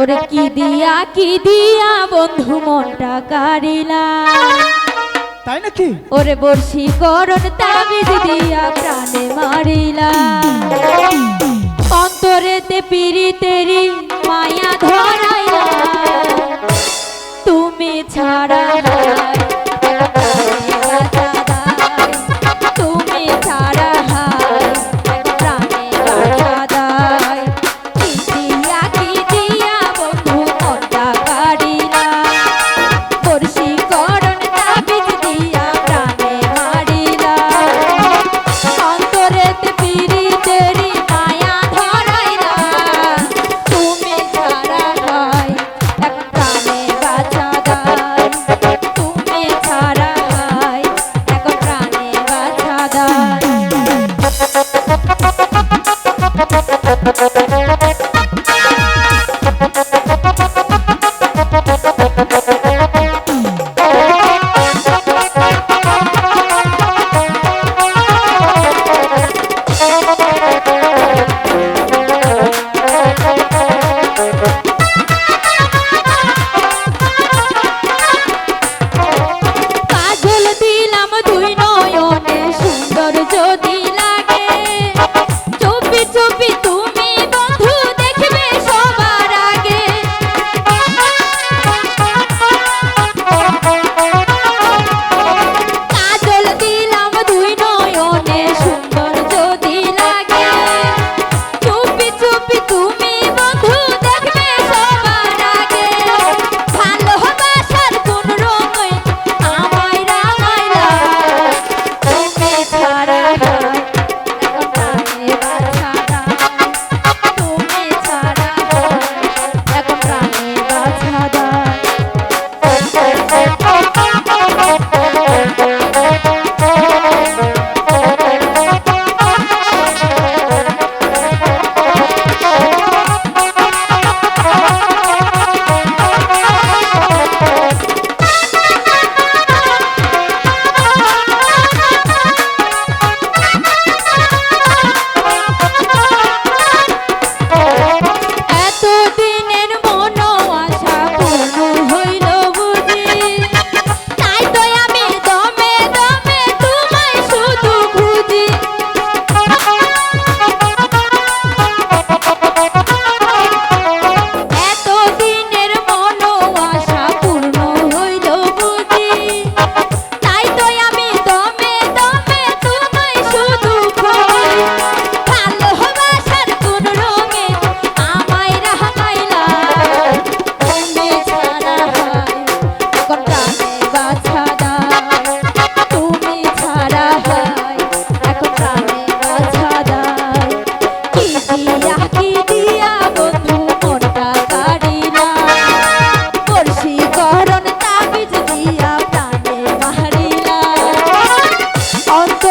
ওরে কি দিয়া কি দিয়া বন্ধু মনটা কারিলা তাই নাকি? ওরে বর্ষি করণ তাবিজ দিয়া প্রাণে মারিলা। অন্তরেতে পিড়ি তেরি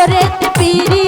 করে পীরি